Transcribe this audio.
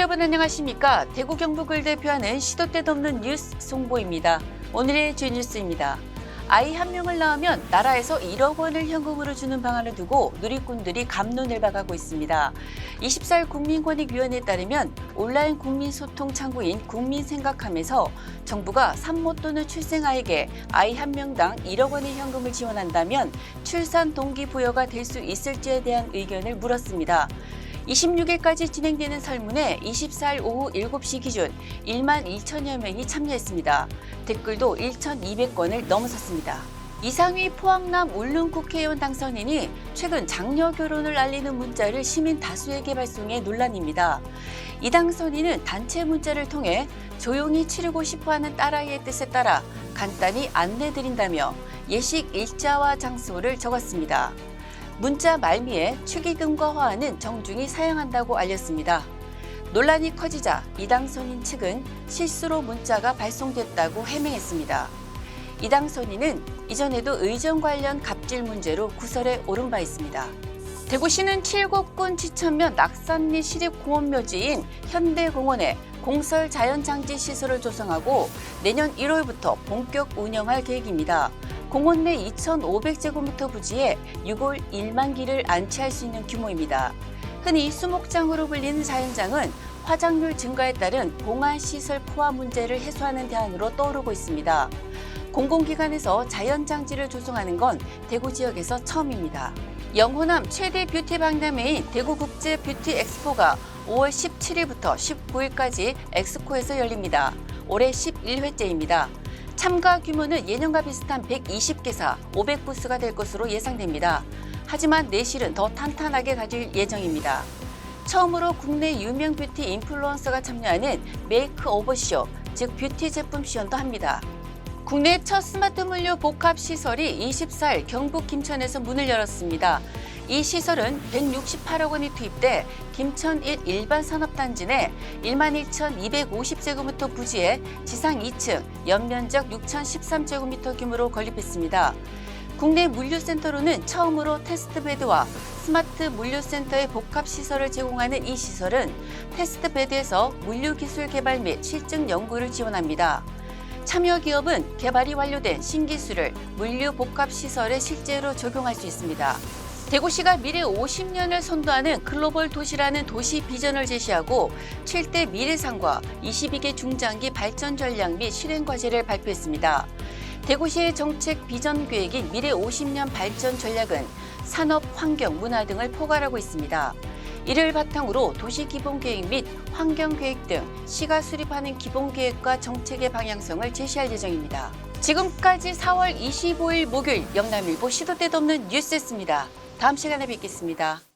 여러분 안녕하십니까? 대구 경북을 대표하는 시도 때도 없는 뉴스 송보입니다. 오늘의 주요 뉴스입니다. 아이 한 명을 낳으면 나라에서 1억 원을 현금으로 주는 방안을 두고 누리꾼들이 감론을 박하고 있습니다. 24일 국민권익위원회에 따르면 온라인 국민소통 창구인 국민생각함에서 정부가 산모 또는 출생아에게 아이 한 명당 1억 원의 현금을 지원한다면 출산 동기 부여가 될 수 있을지에 대한 의견을 물었습니다. 26일까지 진행되는 설문에 24일 오후 7시 기준 1만 2천여 명이 참여했습니다. 댓글도 1,200건을 넘어섰습니다. 이상위 포항남 울릉 국회의원 당선인이 최근 장녀 결혼을 알리는 문자를 시민 다수에게 발송해 논란입니다. 이 당선인은 단체 문자를 통해 조용히 치르고 싶어하는 딸아이의 뜻에 따라 간단히 안내드린다며 예식 일자와 장소를 적었습니다. 문자 말미에 축의금과 화환은 정중히 사양한다고 알렸습니다. 논란이 커지자 이당 선인 측은 실수로 문자가 발송됐다고 해명했습니다. 이당 선인은 이전에도 의정 관련 갑질 문제로 구설에 오른 바 있습니다. 대구시는 칠곡군 지천면 낙산 리 시립공원묘지인 현대공원에 공설 자연장지 시설을 조성하고 내년 1월부터 본격 운영할 계획입니다. 공원 내 2,500제곱미터 부지에 6월 1만 기를 안치할 수 있는 규모입니다. 흔히 수목장으로 불리는 자연장은 화장률 증가에 따른 봉화 시설 포화 문제를 해소하는 대안으로 떠오르고 있습니다. 공공기관에서 자연장지를 조성하는 건 대구 지역에서 처음입니다. 영호남 최대 뷰티 박람회인 대구국제 뷰티 엑스포가 5월 17일부터 19일까지 엑스코에서 열립니다. 올해 11회째입니다. 참가 규모는 예년과 비슷한 120개사 500부스가 될 것으로 예상됩니다. 하지만 내실은 더 탄탄하게 가질 예정입니다. 처음으로 국내 유명 뷰티 인플루언서가 참여하는 메이크오버쇼, 즉 뷰티 제품 시연도 합니다. 국내 첫 스마트 물류 복합 시설이 24일 경북 김천에서 문을 열었습니다. 이 시설은 168억 원이 투입돼 김천 1 일반 산업단지 내 11,250제곱미터 부지에 지상 2층, 연면적 6,013제곱미터 규모로 건립했습니다. 국내 물류센터로는 처음으로 테스트베드와 스마트 물류센터의 복합 시설을 제공하는 이 시설은 테스트베드에서 물류기술 개발 및 실증 연구를 지원합니다. 참여 기업은 개발이 완료된 신기술을 물류 복합 시설에 실제로 적용할 수 있습니다. 대구시가 미래 50년을 선도하는 글로벌 도시라는 도시 비전을 제시하고 7대 미래상과 22개 중장기 발전 전략 및 실행 과제를 발표했습니다. 대구시의 정책 비전 계획인 미래 50년 발전 전략은 산업, 환경, 문화 등을 포괄하고 있습니다. 이를 바탕으로 도시 기본 계획 및 환경 계획 등 시가 수립하는 기본 계획과 정책의 방향성을 제시할 예정입니다. 지금까지 4월 25일 목요일 영남일보 시도 때도 없는 뉴스였습니다. 다음 시간에 뵙겠습니다.